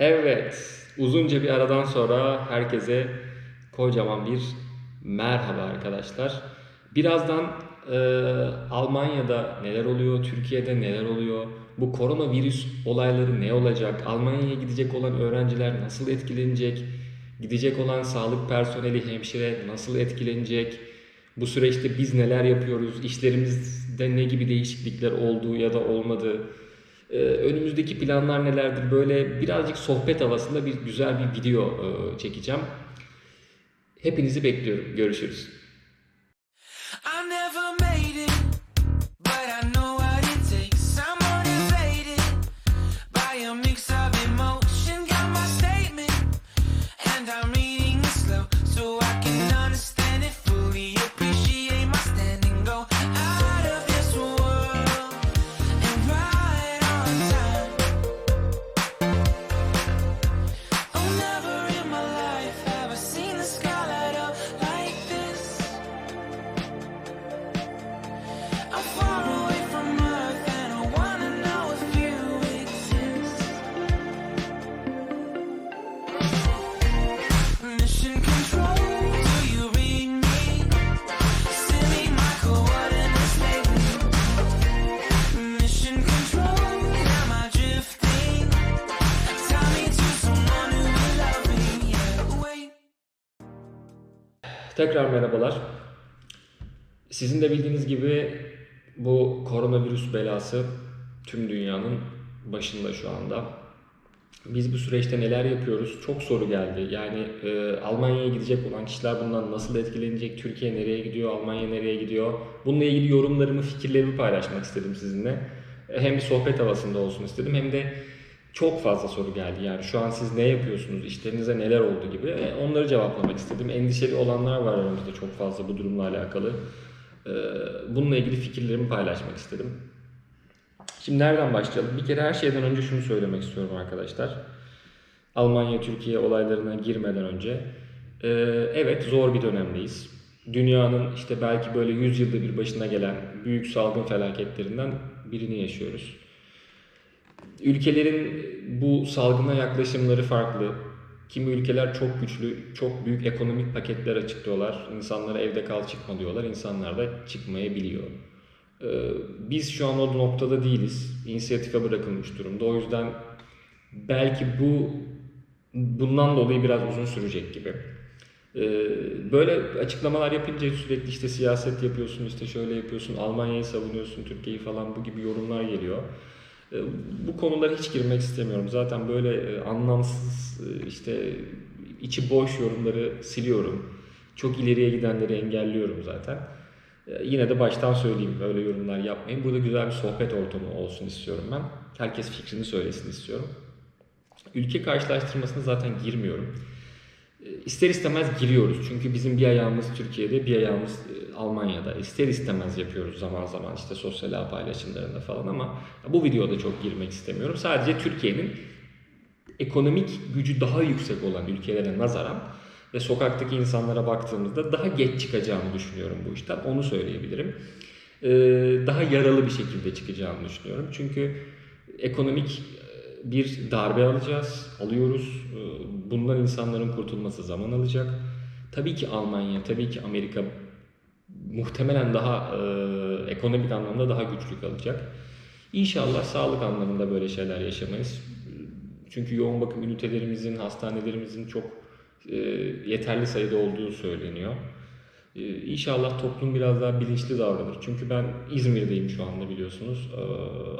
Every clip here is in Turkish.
Evet, uzunca bir aradan sonra herkese kocaman bir merhaba arkadaşlar. Birazdan e, Almanya'da neler oluyor, Türkiye'de neler oluyor, bu koronavirüs olayları ne olacak, Almanya'ya gidecek olan öğrenciler nasıl etkilenecek, gidecek olan sağlık personeli, hemşire nasıl etkilenecek, bu süreçte biz neler yapıyoruz, işlerimizde ne gibi değişiklikler olduğu ya da olmadığı, ee, önümüzdeki planlar nelerdir? Böyle birazcık sohbet havasında bir güzel bir video e, çekeceğim. Hepinizi bekliyorum. Görüşürüz. Tekrar merhabalar. Sizin de bildiğiniz gibi bu koronavirüs belası tüm dünyanın başında şu anda. Biz bu süreçte neler yapıyoruz? Çok soru geldi. Yani e, Almanya'ya gidecek olan kişiler bundan nasıl etkilenecek? Türkiye nereye gidiyor? Almanya nereye gidiyor? Bununla ilgili yorumlarımı, fikirlerimi paylaşmak istedim sizinle. Hem bir sohbet havasında olsun istedim hem de çok fazla soru geldi. Yani şu an siz ne yapıyorsunuz? İşlerinize neler oldu gibi. E, Onları cevaplamak istedim. Endişeli olanlar var aramızda çok fazla bu durumla alakalı. E, Bununla ilgili fikirlerimi paylaşmak istedim. Şimdi nereden başlayalım? Bir kere her şeyden önce şunu söylemek istiyorum arkadaşlar. Almanya-Türkiye olaylarına girmeden önce. Ee, evet zor bir dönemdeyiz. Dünyanın işte belki böyle 100 yılda bir başına gelen büyük salgın felaketlerinden birini yaşıyoruz. Ülkelerin bu salgına yaklaşımları farklı. Kimi ülkeler çok güçlü, çok büyük ekonomik paketler açıklıyorlar. İnsanlara evde kal çıkma diyorlar. İnsanlar da çıkmayabiliyor. Ee, Biz şu an o noktada değiliz. İnisiyatife bırakılmış durumda. O yüzden belki bu bundan dolayı biraz uzun sürecek gibi. Ee, Böyle açıklamalar yapınca sürekli işte siyaset yapıyorsun, işte şöyle yapıyorsun, Almanya'yı savunuyorsun, Türkiye'yi falan bu gibi yorumlar geliyor. Ee, Bu konulara hiç girmek istemiyorum. Zaten böyle e, anlamsız e, işte içi boş yorumları siliyorum. Çok ileriye gidenleri engelliyorum zaten. Ee, Yine de baştan söyleyeyim böyle yorumlar yapmayın. Burada güzel bir sohbet ortamı olsun istiyorum ben. Herkes fikrini söylesin istiyorum. Ülke karşılaştırmasına zaten girmiyorum. E, İster istemez giriyoruz. Çünkü bizim bir ayağımız Türkiye'de, bir ayağımız e, Almanya'da. İster istemez yapıyoruz zaman zaman işte sosyal ağ paylaşımlarında falan ama bu videoda çok girmek istemiyorum. Sadece Türkiye'nin ekonomik gücü daha yüksek olan ülkelere nazaran ve sokaktaki insanlara baktığımızda daha geç çıkacağımı düşünüyorum bu işten. Onu söyleyebilirim. Ee, Daha yaralı bir şekilde çıkacağımı düşünüyorum. Çünkü ekonomik e, bir darbe alacağız, alıyoruz. Ee, Bundan insanların kurtulması zaman alacak. Tabii ki Almanya, tabii ki Amerika muhtemelen daha e, ekonomik anlamda daha güçlü kalacak. İnşallah sağlık anlamında böyle şeyler yaşamayız. Çünkü yoğun bakım ünitelerimizin, hastanelerimizin çok e, yeterli sayıda olduğu söyleniyor. E, İnşallah toplum biraz daha bilinçli davranır. Çünkü ben İzmir'deyim şu anda biliyorsunuz. E,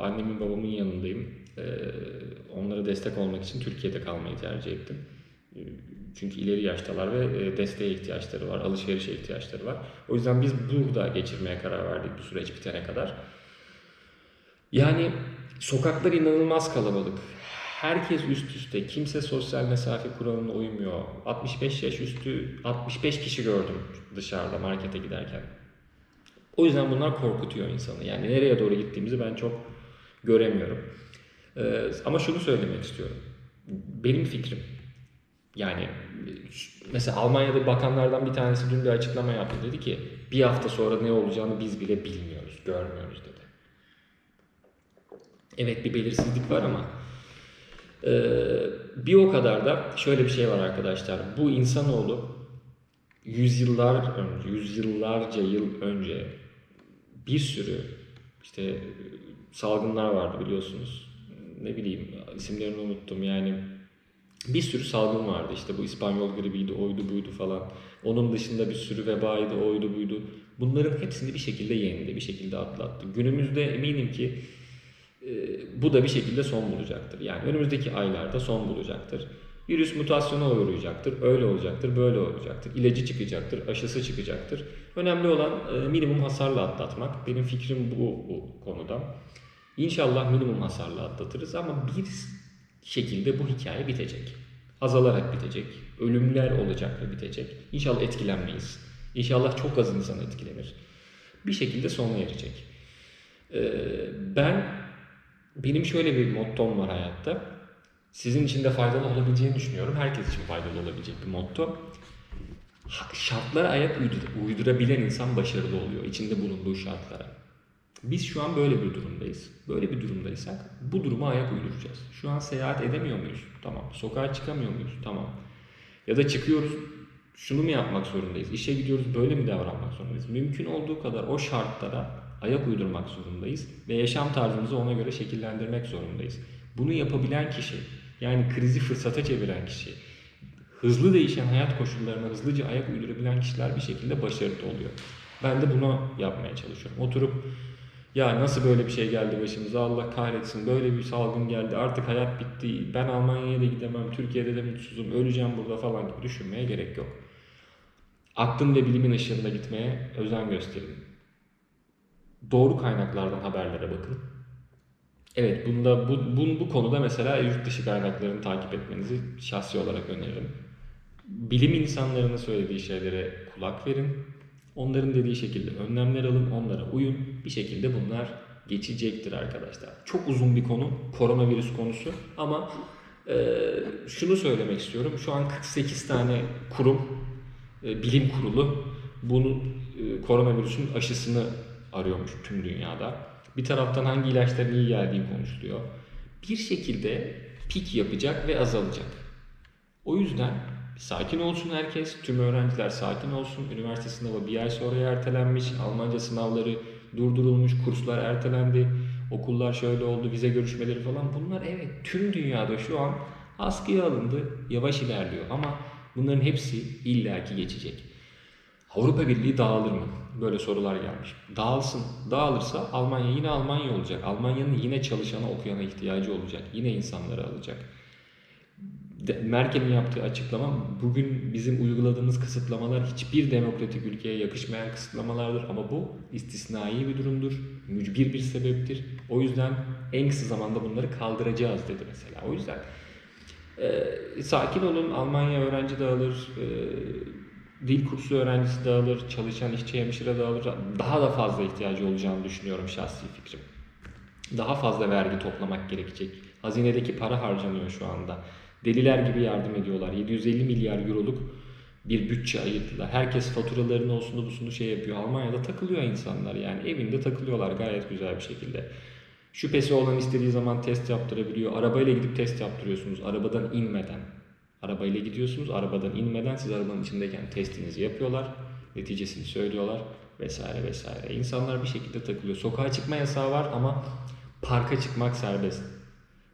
Annemin babamın yanındayım. E, Onlara destek olmak için Türkiye'de kalmayı tercih ettim. Çünkü ileri yaştalar ve e, desteğe ihtiyaçları var, alışverişe ihtiyaçları var. O yüzden biz burada geçirmeye karar verdik bu süreç bitene kadar. Yani sokaklar inanılmaz kalabalık. Herkes üst üste. Kimse sosyal mesafe kuralına uymuyor. 65 yaş üstü 65 kişi gördüm dışarıda markete giderken. O yüzden bunlar korkutuyor insanı. Yani nereye doğru gittiğimizi ben çok göremiyorum. Ee, ama şunu söylemek istiyorum. Benim fikrim. Yani mesela Almanya'da bakanlardan bir tanesi dün bir açıklama yaptı. Dedi ki bir hafta sonra ne olacağını biz bile bilmiyoruz, görmüyoruz dedi. Evet bir belirsizlik var ama bir o kadar da şöyle bir şey var arkadaşlar. Bu insanoğlu yüzyıllar önce, yüzyıllarca yıl önce bir sürü işte salgınlar vardı biliyorsunuz. Ne bileyim isimlerini unuttum yani bir sürü salgın vardı işte bu İspanyol gribiydi, oydu buydu falan. Onun dışında bir sürü vebaydı, oydu buydu. Bunların hepsini bir şekilde yendi, bir şekilde atlattı. Günümüzde eminim ki e, bu da bir şekilde son bulacaktır. Yani önümüzdeki aylarda son bulacaktır. Virüs mutasyona uğrayacaktır, öyle olacaktır, böyle olacaktır. İlacı çıkacaktır, aşısı çıkacaktır. Önemli olan e, minimum hasarla atlatmak. Benim fikrim bu, bu konuda. İnşallah minimum hasarla atlatırız ama bir şekilde bu hikaye bitecek. Azalarak bitecek. Ölümler olacak ve bitecek. İnşallah etkilenmeyiz. İnşallah çok az insan etkilenir. Bir şekilde sona erecek. Ee, ben benim şöyle bir mottom var hayatta. Sizin için de faydalı olabileceğini düşünüyorum. Herkes için faydalı olabilecek bir motto. Şartlara ayak uydur- uydurabilen insan başarılı oluyor. içinde bulunduğu şartlara. Biz şu an böyle bir durumdayız. Böyle bir durumdaysak bu duruma ayak uyduracağız. Şu an seyahat edemiyor muyuz? Tamam. Sokağa çıkamıyor muyuz? Tamam. Ya da çıkıyoruz şunu mu yapmak zorundayız? İşe gidiyoruz böyle mi davranmak zorundayız? Mümkün olduğu kadar o şartlara ayak uydurmak zorundayız ve yaşam tarzımızı ona göre şekillendirmek zorundayız. Bunu yapabilen kişi, yani krizi fırsata çeviren kişi, hızlı değişen hayat koşullarına hızlıca ayak uydurabilen kişiler bir şekilde başarılı oluyor. Ben de bunu yapmaya çalışıyorum. Oturup ya nasıl böyle bir şey geldi başımıza Allah kahretsin böyle bir salgın geldi artık hayat bitti ben Almanya'ya da gidemem Türkiye'de de mutsuzum öleceğim burada falan gibi düşünmeye gerek yok. Aklın ve bilimin ışığında gitmeye özen gösterin. Doğru kaynaklardan haberlere bakın. Evet bunda bu, bu, bu konuda mesela yurt dışı kaynaklarını takip etmenizi şahsi olarak öneririm. Bilim insanlarının söylediği şeylere kulak verin. Onların dediği şekilde önlemler alın, onlara uyun. Bir şekilde bunlar geçecektir arkadaşlar. Çok uzun bir konu, koronavirüs konusu ama e, şunu söylemek istiyorum. Şu an 48 tane kurum, e, bilim kurulu bunun e, koronavirüsün aşısını arıyormuş tüm dünyada. Bir taraftan hangi ilaçların iyi geldiği konuşuluyor. Bir şekilde pik yapacak ve azalacak. O yüzden sakin olsun herkes, tüm öğrenciler sakin olsun. Üniversite sınavı bir ay sonra ertelenmiş, Almanca sınavları durdurulmuş, kurslar ertelendi, okullar şöyle oldu, vize görüşmeleri falan. Bunlar evet tüm dünyada şu an askıya alındı, yavaş ilerliyor ama bunların hepsi illaki geçecek. Avrupa Birliği dağılır mı? Böyle sorular gelmiş. Dağılsın. Dağılırsa Almanya yine Almanya olacak. Almanya'nın yine çalışana, okuyana ihtiyacı olacak. Yine insanları alacak. Merkel'in yaptığı açıklama bugün bizim uyguladığımız kısıtlamalar hiçbir demokratik ülkeye yakışmayan kısıtlamalardır ama bu istisnai bir durumdur. Mücbir bir sebeptir. O yüzden en kısa zamanda bunları kaldıracağız dedi mesela. O yüzden e, sakin olun. Almanya öğrenci dağılır. E, dil kursu öğrencisi dağılır. Çalışan işçi hemşire dağılır. Daha da fazla ihtiyacı olacağını düşünüyorum şahsi fikrim. Daha fazla vergi toplamak gerekecek. Hazinedeki para harcanıyor şu anda. Deliler gibi yardım ediyorlar. 750 milyar euroluk bir bütçe ayırdılar. Herkes faturalarını olsun busunu şey yapıyor. Almanya'da takılıyor insanlar yani. Evinde takılıyorlar gayet güzel bir şekilde. Şüphesi olan istediği zaman test yaptırabiliyor. Arabayla gidip test yaptırıyorsunuz. Arabadan inmeden. Arabayla gidiyorsunuz. Arabadan inmeden siz arabanın içindeyken testinizi yapıyorlar. Neticesini söylüyorlar vesaire vesaire. İnsanlar bir şekilde takılıyor. Sokağa çıkma yasağı var ama parka çıkmak serbest.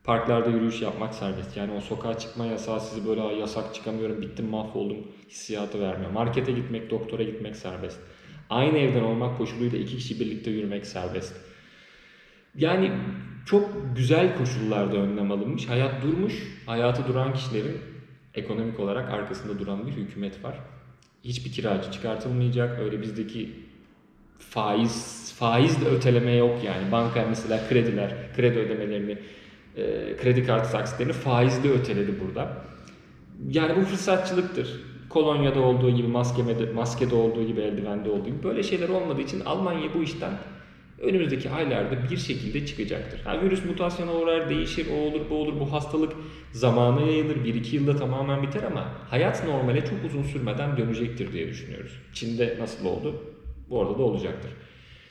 Parklarda yürüyüş yapmak serbest. Yani o sokağa çıkma yasağı sizi böyle "Aa, yasak çıkamıyorum, bittim, mahvoldum hissiyatı vermiyor. Markete gitmek, doktora gitmek serbest. Aynı evden olmak koşuluyla iki kişi birlikte yürümek serbest. Yani çok güzel koşullarda önlem alınmış. Hayat durmuş. Hayatı duran kişilerin ekonomik olarak arkasında duran bir hükümet var. Hiçbir kiracı çıkartılmayacak. Öyle bizdeki faiz faizle öteleme yok yani. Banka mesela krediler, kredi ödemelerini, e, kredi kartı taksitlerini faizle öteledi burada. Yani bu fırsatçılıktır. Kolonya'da olduğu gibi, maskede, maskede olduğu gibi, eldivende olduğu gibi böyle şeyler olmadığı için Almanya bu işten önümüzdeki aylarda bir şekilde çıkacaktır. Ha, virüs mutasyona uğrar, değişir, o olur, bu olur, bu hastalık zamana yayılır, 1-2 yılda tamamen biter ama hayat normale çok uzun sürmeden dönecektir diye düşünüyoruz. Çin'de nasıl oldu? Bu arada da olacaktır.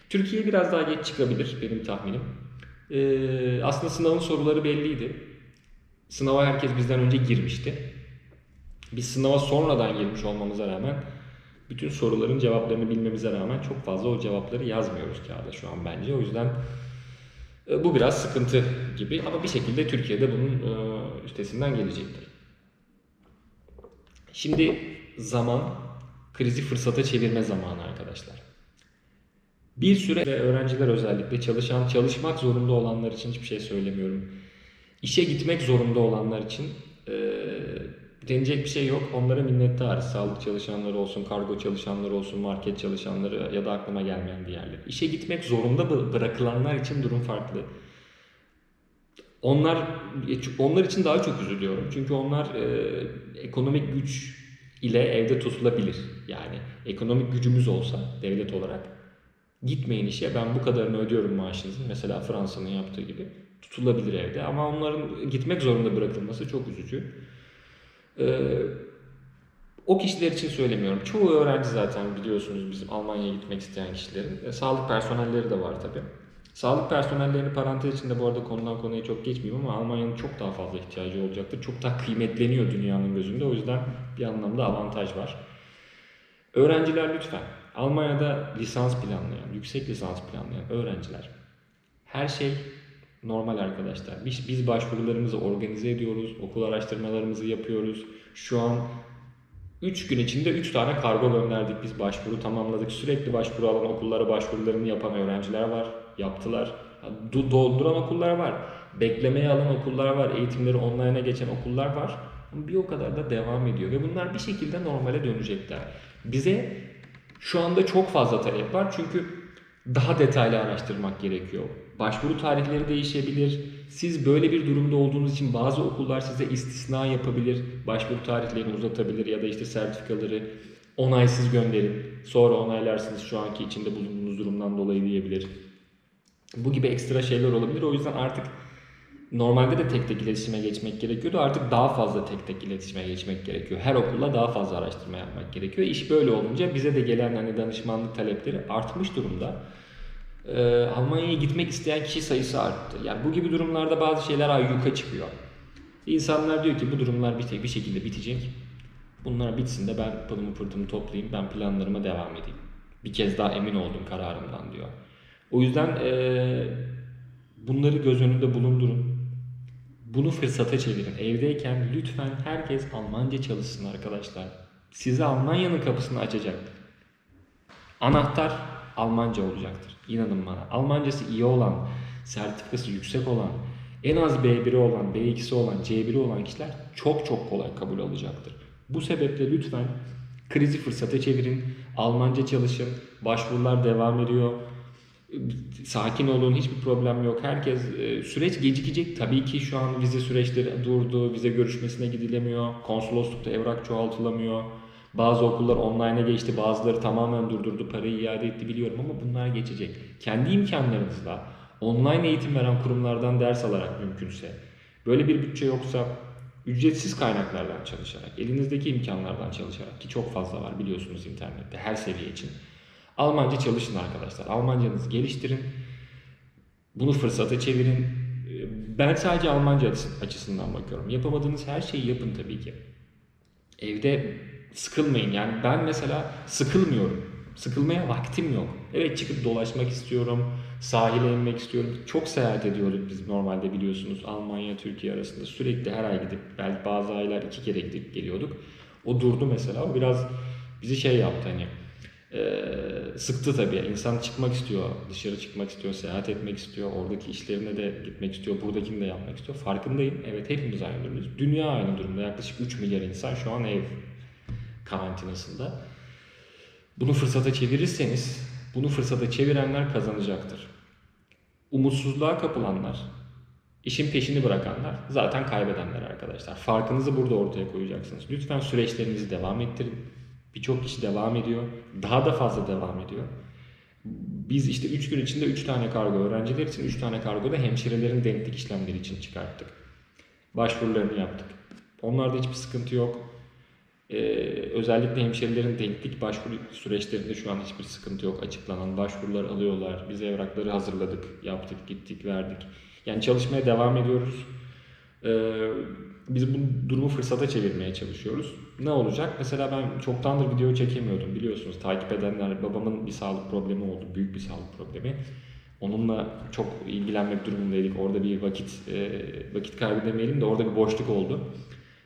Türkiye biraz daha geç çıkabilir benim tahminim. Ee, aslında sınavın soruları belliydi. Sınava herkes bizden önce girmişti. Biz sınava sonradan girmiş olmamıza rağmen bütün soruların cevaplarını bilmemize rağmen çok fazla o cevapları yazmıyoruz kağıda şu an bence. O yüzden e, bu biraz sıkıntı gibi ama bir şekilde Türkiye'de bunun e, üstesinden gelecektir. Şimdi zaman krizi fırsata çevirme zamanı arkadaşlar. Bir süre ve öğrenciler özellikle çalışan, çalışmak zorunda olanlar için hiçbir şey söylemiyorum. İşe gitmek zorunda olanlar için e, denecek bir şey yok. Onlara minnettarız. Sağlık çalışanları olsun, kargo çalışanları olsun, market çalışanları ya da aklıma gelmeyen diğerleri. İşe gitmek zorunda bı- bırakılanlar için durum farklı. Onlar onlar için daha çok üzülüyorum. Çünkü onlar e, ekonomik güç ile evde tutulabilir. Yani ekonomik gücümüz olsa devlet olarak gitmeyin işe ben bu kadarını ödüyorum maaşınızın. Mesela Fransa'nın yaptığı gibi tutulabilir evde. Ama onların gitmek zorunda bırakılması çok üzücü. Ee, o kişiler için söylemiyorum. Çoğu öğrenci zaten biliyorsunuz bizim Almanya'ya gitmek isteyen kişilerin. E, sağlık personelleri de var tabii. Sağlık personellerini parantez içinde bu arada konudan konuya çok geçmeyeyim ama Almanya'nın çok daha fazla ihtiyacı olacaktır. Çok daha kıymetleniyor dünyanın gözünde. O yüzden bir anlamda avantaj var. Öğrenciler lütfen Almanya'da lisans planlayan, yüksek lisans planlayan öğrenciler her şey normal arkadaşlar. Biz, biz başvurularımızı organize ediyoruz, okul araştırmalarımızı yapıyoruz. Şu an 3 gün içinde 3 tane kargo gönderdik biz başvuru tamamladık. Sürekli başvuru alan okullara başvurularını yapan öğrenciler var. Yaptılar. Do- Dolduran okullar var. Beklemeye alan okullar var. Eğitimleri online'a geçen okullar var. Ama bir o kadar da devam ediyor. Ve bunlar bir şekilde normale dönecekler. Bize şu anda çok fazla talep var. Çünkü daha detaylı araştırmak gerekiyor. Başvuru tarihleri değişebilir. Siz böyle bir durumda olduğunuz için bazı okullar size istisna yapabilir. Başvuru tarihlerini uzatabilir ya da işte sertifikaları onaysız gönderin. Sonra onaylarsınız şu anki içinde bulunduğunuz durumdan dolayı diyebilir. Bu gibi ekstra şeyler olabilir. O yüzden artık normalde de tek tek iletişime geçmek gerekiyordu. Artık daha fazla tek tek iletişime geçmek gerekiyor. Her okulla daha fazla araştırma yapmak gerekiyor. İş böyle olunca bize de gelen hani danışmanlık talepleri artmış durumda. Ee, Almanya'ya gitmek isteyen kişi sayısı arttı. Yani bu gibi durumlarda bazı şeyler ayyuka çıkıyor. İnsanlar diyor ki bu durumlar bir, bir şekilde bitecek. Bunlar bitsin de ben pılımı pırtımı toplayayım, ben planlarıma devam edeyim. Bir kez daha emin oldum kararımdan diyor. O yüzden eee, bunları göz önünde bulundurun. Bunu fırsata çevirin. Evdeyken lütfen herkes Almanca çalışsın arkadaşlar. Size Almanya'nın kapısını açacak. Anahtar Almanca olacaktır. İnanın bana. Almancası iyi olan, sertifikası yüksek olan, en az B1'i olan, B2'si olan, C1'i olan kişiler çok çok kolay kabul alacaktır. Bu sebeple lütfen krizi fırsata çevirin. Almanca çalışın. Başvurular devam ediyor. Sakin olun, hiçbir problem yok. Herkes e, süreç gecikecek. Tabii ki şu an vize süreçleri durdu, vize görüşmesine gidilemiyor. Konsoloslukta evrak çoğaltılamıyor. Bazı okullar online'a geçti, bazıları tamamen durdurdu, parayı iade etti biliyorum ama bunlar geçecek. Kendi imkanlarınızla online eğitim veren kurumlardan ders alarak mümkünse, böyle bir bütçe yoksa ücretsiz kaynaklardan çalışarak, elinizdeki imkanlardan çalışarak ki çok fazla var biliyorsunuz internette her seviye için. Almanca çalışın arkadaşlar. Almancanızı geliştirin. Bunu fırsata çevirin. Ee, Ben sadece Almanca açısı- açısından bakıyorum. Yapamadığınız her şeyi yapın tabii ki. Evde sıkılmayın. Yani ben mesela sıkılmıyorum. Sıkılmaya vaktim yok. Evet çıkıp dolaşmak istiyorum. Sahile inmek istiyorum. Çok seyahat ediyoruz biz normalde biliyorsunuz. Almanya, Türkiye arasında sürekli her ay gidip belki bazı aylar iki kere gidip geliyorduk. O durdu mesela. O biraz bizi şey yaptı hani ee, sıktı tabii. İnsan çıkmak istiyor, dışarı çıkmak istiyor, seyahat etmek istiyor, oradaki işlerine de gitmek istiyor, buradakini de yapmak istiyor. Farkındayım. Evet hepimiz aynı durumdayız. Dünya aynı durumda. Yaklaşık 3 milyar insan şu an ev karantinasında. Bunu fırsata çevirirseniz, bunu fırsata çevirenler kazanacaktır. Umutsuzluğa kapılanlar, işin peşini bırakanlar zaten kaybedenler arkadaşlar. Farkınızı burada ortaya koyacaksınız. Lütfen süreçlerinizi devam ettirin. Birçok kişi devam ediyor. Daha da fazla devam ediyor. Biz işte 3 gün içinde 3 tane kargo öğrenciler için 3 tane kargo da hemşirelerin denklik işlemleri için çıkarttık. Başvurularını yaptık. Onlarda hiçbir sıkıntı yok. Ee, özellikle hemşirelerin denklik başvuru süreçlerinde şu an hiçbir sıkıntı yok. Açıklanan başvurular alıyorlar. Biz evrakları hazırladık, yaptık, gittik, verdik. Yani çalışmaya devam ediyoruz. Ee, biz bu durumu fırsata çevirmeye çalışıyoruz. Ne olacak? Mesela ben çoktandır video çekemiyordum biliyorsunuz. Takip edenler babamın bir sağlık problemi oldu. Büyük bir sağlık problemi. Onunla çok ilgilenmek durumundaydık. Orada bir vakit e, vakit kaybı demeyelim de orada bir boşluk oldu.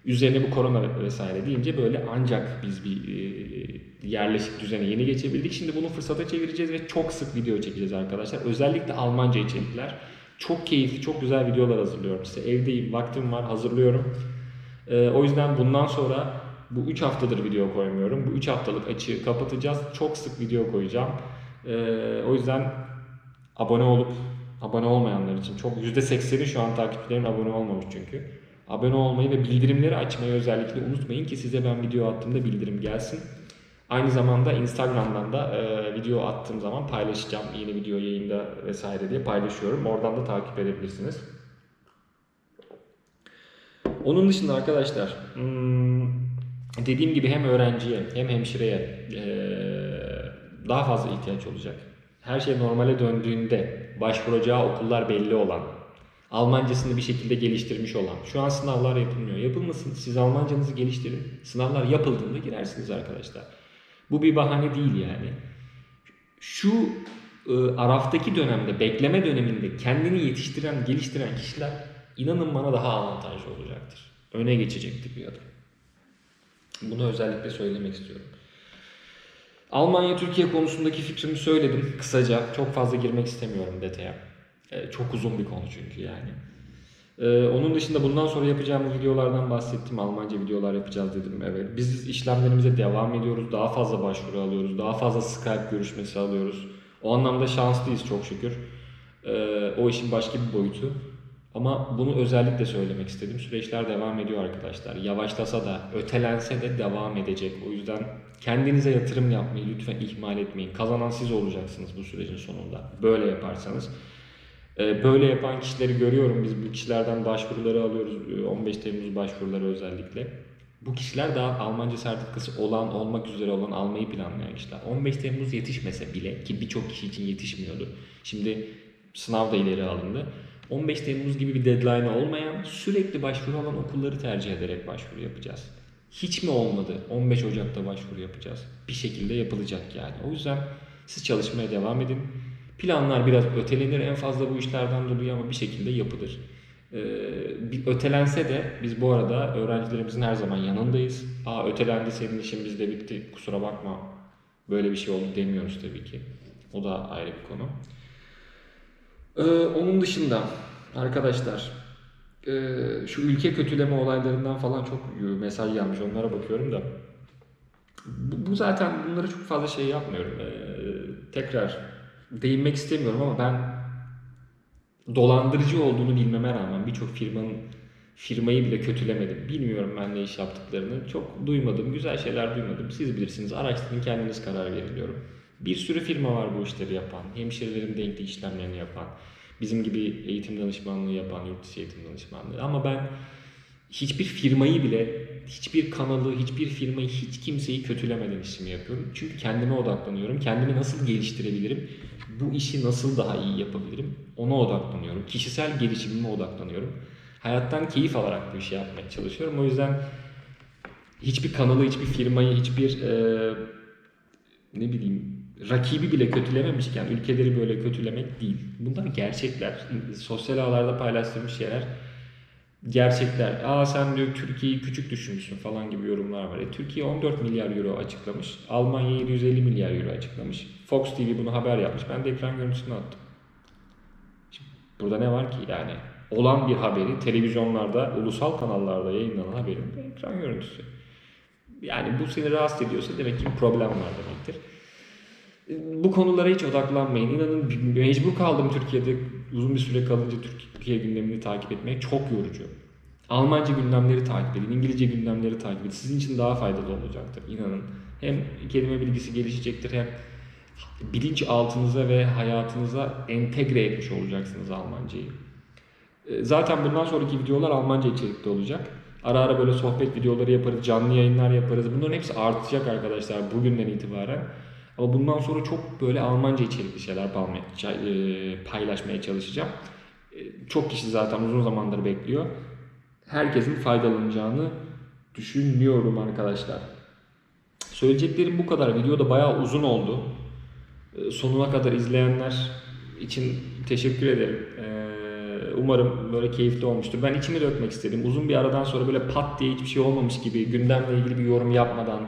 Üzerine bu korona vesaire deyince böyle ancak biz bir e, yerleşik düzene yeni geçebildik. Şimdi bunu fırsata çevireceğiz ve çok sık video çekeceğiz arkadaşlar. Özellikle Almanca içerikler. Çok keyifli, çok güzel videolar hazırlıyorum size. Evdeyim, vaktim var, hazırlıyorum. E, o yüzden bundan sonra bu 3 haftadır video koymuyorum. Bu 3 haftalık açığı kapatacağız. Çok sık video koyacağım. E, o yüzden abone olup abone olmayanlar için çok %80'i şu an takipçilerim abone olmamış çünkü. Abone olmayı ve bildirimleri açmayı özellikle unutmayın ki size ben video attığımda bildirim gelsin. Aynı zamanda Instagram'dan da e, video attığım zaman paylaşacağım. Yeni video yayında vesaire diye paylaşıyorum. Oradan da takip edebilirsiniz. Onun dışında arkadaşlar hmm, dediğim gibi hem öğrenciye hem hemşireye e, daha fazla ihtiyaç olacak. Her şey normale döndüğünde başvuracağı okullar belli olan, Almancasını bir şekilde geliştirmiş olan. Şu an sınavlar yapılmıyor. Yapılmasın. Siz Almancanızı geliştirin. Sınavlar yapıldığında girersiniz arkadaşlar. Bu bir bahane değil yani. Şu e, araftaki dönemde, bekleme döneminde kendini yetiştiren, geliştiren kişiler inanın bana daha avantajlı olacaktır. Öne geçecektir bir adım. Bunu özellikle söylemek istiyorum. Almanya-Türkiye konusundaki fikrimi söyledim kısaca. Çok fazla girmek istemiyorum detaya. Ee, çok uzun bir konu çünkü yani. Ee, onun dışında bundan sonra yapacağımız videolardan bahsettim. Almanca videolar yapacağız dedim. Evet. Biz işlemlerimize devam ediyoruz. Daha fazla başvuru alıyoruz. Daha fazla Skype görüşmesi alıyoruz. O anlamda şanslıyız çok şükür. Ee, o işin başka bir boyutu. Ama bunu özellikle söylemek istedim. Süreçler devam ediyor arkadaşlar. Yavaşlasa da, ötelense de devam edecek. O yüzden kendinize yatırım yapmayı lütfen ihmal etmeyin. Kazanan siz olacaksınız bu sürecin sonunda. Böyle yaparsanız. Ee, Böyle yapan kişileri görüyorum. Biz bu kişilerden başvuruları alıyoruz. Ee, 15 Temmuz başvuruları özellikle. Bu kişiler daha Almanca sertifikası olan, olmak üzere olan, almayı planlayan kişiler. 15 Temmuz yetişmese bile ki birçok kişi için yetişmiyordu. Şimdi sınav da ileri alındı. 15 Temmuz gibi bir deadline olmayan, sürekli başvuru alan okulları tercih ederek başvuru yapacağız. Hiç mi olmadı? 15 Ocak'ta başvuru yapacağız. Bir şekilde yapılacak yani. O yüzden siz çalışmaya devam edin. Planlar biraz ötelenir en fazla bu işlerden dolayı ama bir şekilde yapılır. Ee, bir ötelense de biz bu arada öğrencilerimizin her zaman yanındayız. Aa ötelendi senin işin bizde bitti kusura bakma böyle bir şey oldu demiyoruz tabii ki. O da ayrı bir konu. Ee, onun dışında arkadaşlar e, şu ülke kötüleme olaylarından falan çok mesaj gelmiş onlara bakıyorum da bu, bu zaten bunları çok fazla şey yapmıyorum. Ee, tekrar değinmek istemiyorum ama ben dolandırıcı olduğunu bilmeme rağmen birçok firmanın firmayı bile kötülemedim. Bilmiyorum ben ne iş yaptıklarını. Çok duymadım. Güzel şeyler duymadım. Siz bilirsiniz. Araştırın kendiniz karar verin diyorum. Bir sürü firma var bu işleri yapan. Hemşirelerin denklik işlemlerini yapan. Bizim gibi eğitim danışmanlığı yapan, yurt dışı eğitim danışmanlığı. Ama ben hiçbir firmayı bile, hiçbir kanalı, hiçbir firmayı, hiç kimseyi kötülemeden işimi yapıyorum. Çünkü kendime odaklanıyorum. Kendimi nasıl geliştirebilirim? Bu işi nasıl daha iyi yapabilirim? Ona odaklanıyorum. Kişisel gelişimime odaklanıyorum. Hayattan keyif alarak bu işi yapmaya çalışıyorum. O yüzden hiçbir kanalı, hiçbir firmayı, hiçbir e, ne bileyim rakibi bile kötülememişken ülkeleri böyle kötülemek değil. Bunlar gerçekler. Sosyal ağlarda paylaştığımız şeyler gerçekler. Aa sen diyor Türkiye'yi küçük düşünmüşsün falan gibi yorumlar var. E, Türkiye 14 milyar euro açıklamış. Almanya 750 milyar euro açıklamış. Fox TV bunu haber yapmış. Ben de ekran görüntüsünü attım. Şimdi burada ne var ki yani? Olan bir haberi televizyonlarda, ulusal kanallarda yayınlanan haberin ekran görüntüsü. Yani bu seni rahatsız ediyorsa demek ki bir problem var demektir. Bu konulara hiç odaklanmayın. İnanın mecbur kaldım Türkiye'de uzun bir süre kalınca Türkiye gündemini takip etmeye çok yorucu. Almanca gündemleri takip edin, İngilizce gündemleri takip edin. Sizin için daha faydalı olacaktır inanın. Hem kelime bilgisi gelişecektir hem bilinç altınıza ve hayatınıza entegre etmiş olacaksınız Almancayı. E, Zaten bundan sonraki videolar Almanca içerikli olacak. Ara ara böyle sohbet videoları yaparız, canlı yayınlar yaparız. Bunların hepsi artacak arkadaşlar bugünden itibaren. Ama bundan sonra çok böyle Almanca içerikli şeyler e, paylaşmaya çalışacağım. E, Çok kişi zaten uzun zamandır bekliyor. herkesin faydalanacağını düşünüyorum arkadaşlar. Söyleyeceklerim bu kadar. Video da bayağı uzun oldu. Ee, Sonuna kadar izleyenler için teşekkür ederim. Umarım böyle keyifli olmuştur. Ben içimi dökmek istedim. Uzun bir aradan sonra böyle pat diye hiçbir şey olmamış gibi gündemle ilgili bir yorum yapmadan,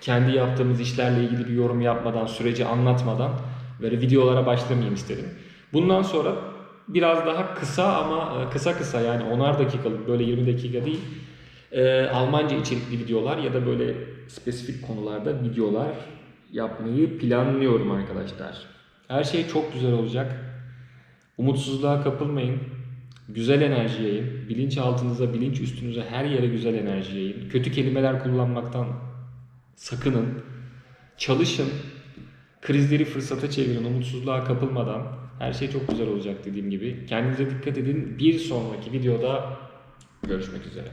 kendi yaptığımız işlerle ilgili bir yorum yapmadan, süreci anlatmadan böyle videolara başlamayayım istedim. Bundan sonra biraz daha kısa ama e, kısa kısa yani onar dakikalık böyle 20 dakika değil e, Almanca içerikli videolar ya da böyle spesifik konularda videolar yapmayı planlıyorum arkadaşlar. Her şey çok güzel olacak. Umutsuzluğa kapılmayın. Güzel enerji yayın. Bilinçaltınıza, bilinç üstünüze her yere güzel enerji yayın. Kötü kelimeler kullanmaktan sakının, çalışın, krizleri fırsata çevirin, umutsuzluğa kapılmadan her şey çok güzel olacak dediğim gibi. Kendinize dikkat edin. Bir sonraki videoda görüşmek üzere.